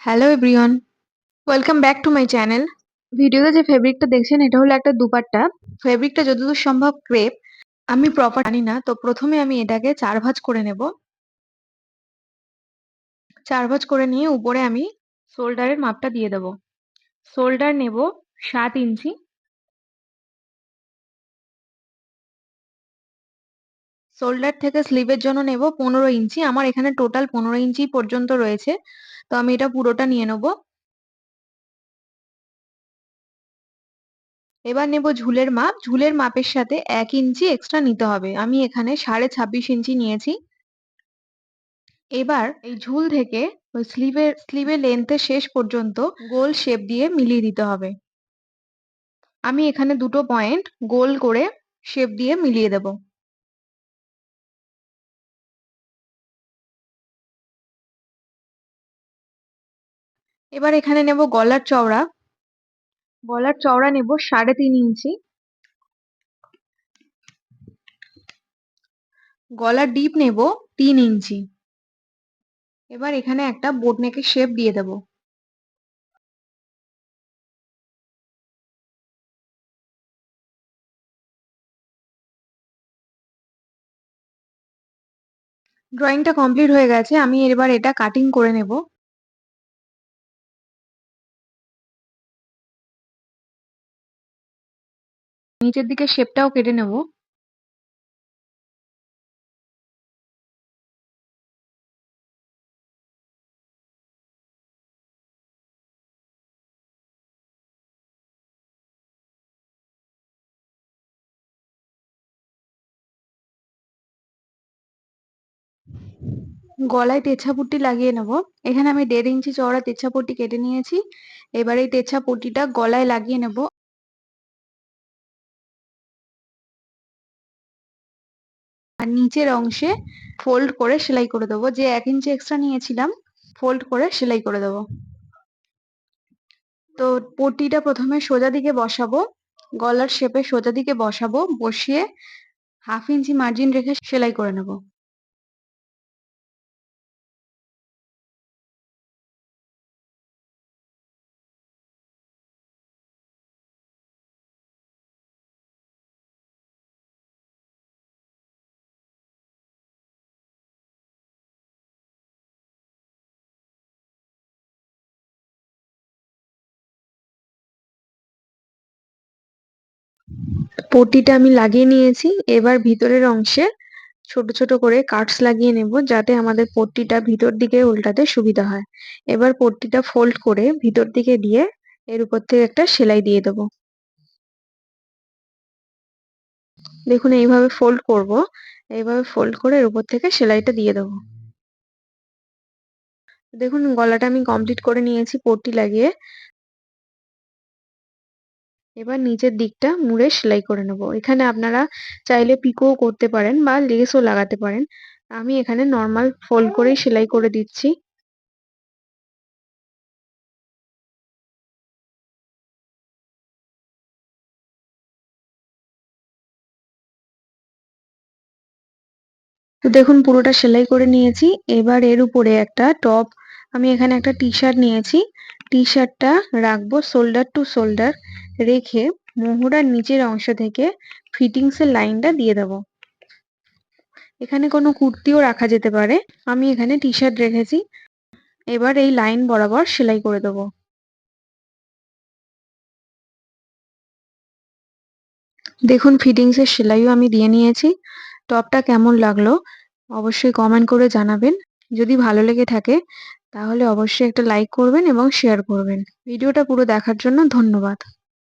Hello everyone welcome back to my channel ভিডিওতে যে ফেব্রিকটা দেখছেন, এটা হলো একটা দুপাট্টা। ফেব্রিকটা যতদূর সম্ভব ক্রেপ আমি প্রপার জানি না, তো প্রথমে আমি এটাকে চার ভাঁজ করে নেব। চার ভাঁজ করে নিয়ে উপরে আমি শোল্ডারের মাপটা দিয়ে দেব। শোল্ডার নেব সাত ইঞ্চি। শোল্ডার থেকে স্লিভের জন্য নেব পনেরো ইঞ্চি। আমার এখানে টোটাল পনেরো ইঞ্চি পর্যন্ত রয়েছে। তো আমি এটা পুরোটা নিয়ে নেব। এবার নেব ঝুলের মাপ। ঝুলের মাপের সাথে এক ইঞ্চি এক্সট্রা নিতে হবে। আমি এখানে সাড়ে ছাব্বিশ ইঞ্চি নিয়েছি। এবার এই ঝুল থেকে ওই স্লিভের স্লিভের লেন্থের শেষ পর্যন্ত গোল শেপ দিয়ে মিলিয়ে দিতে হবে। আমি এখানে দুটো পয়েন্ট গোল করে শেপ দিয়ে মিলিয়ে দেব। এবার এখানে নেব গলার চওড়া। গলার চওড়া নেব সাড়ে তিন ইঞ্চি। গলার ডিপ নেব তিন ইঞ্চি। এবার এখানে একটা বোট নেকের শেপ দিয়ে দেব। ড্রয়িংটা কমপ্লিট হয়ে গেছে, আমি এবার এটা কাটিং করে নেব। নিচের দিকে শেপটাও কেটে নেব। গলায় তেছা পট্টি লাগিয়ে নেব। এখানে আমি দেড় ইঞ্চি চওড়া তেছা পট্টি কেটে নিয়েছি। এবার এই তেছা পট্টিটা গলায় লাগিয়ে নেব। আর নিচের অংশে ফোল্ড করে সেলাই করে দেবো। যে এক ইঞ্চি এক্সট্রা নিয়েছিলাম ফোল্ড করে সেলাই করে দেবো। তো পটিটা প্রথমে সোজা দিকে বসাবো, গলার শেপে সোজা দিকে বসাবো, বসিয়ে হাফ ইঞ্চি মার্জিন রেখে সেলাই করে নেব। পট্টিটা আমি লাগিয়ে নিয়েছি। এবার ভিতরের অংশে ছোট ছোট করে কাটস লাগিয়ে নেব যাতে আমাদের পট্টিটা ভিতর দিকে উল্টাতে সুবিধা হয়। এবার পট্টিটা ফোল্ড করে ভিতর দিকে দিয়ে এর উপর থেকে একটা সেলাই দিয়ে দেবো। দেখুন, এইভাবে ফোল্ড করব। এইভাবে ফোল্ড করে এর উপর থেকে সেলাইটা দিয়ে দেবো। দেখুন, গলাটা আমি কমপ্লিট করে নিয়েছি পট্টি লাগিয়ে। এবার নিচের দিকটা মুড়ে সেলাই করে নেব। এখানে আপনারা চাইলে পিকোও করতে পারেন বা লেসও লাগাতে পারেন। আমি এখানে নর্মাল ফোল্ড করেই সেলাই করে দিচ্ছি। তো দেখুন, পুরোটা সেলাই করে নিয়েছি। এবার এর উপরে একটা টপ আমি এখানে একটা টি শার্ট নিয়েছি। টি শার্টটা রাখব শোল্ডার টু শোল্ডার রেখে মোহরার নিচের অংশ থেকে ফিটিংস এর লাইনটা দিয়ে দেব। এখানে কোনো কুর্তিও রাখা যেতে পারে। আমি এখানে টি শার্ট রেখেছি। এবার এই লাইন বরাবর সেলাই করে দেবো। দেখুন ফিটিংস এর সেলাইও আমি দিয়ে নিয়েছি। টপটা কেমন লাগল অবশ্যই কমেন্ট করে জানাবেন। যদি ভালো লেগে থাকে তাহলে অবশ্যই একটা লাইক করবেন এবং শেয়ার করবেন। ভিডিওটা পুরো দেখার জন্য ধন্যবাদ।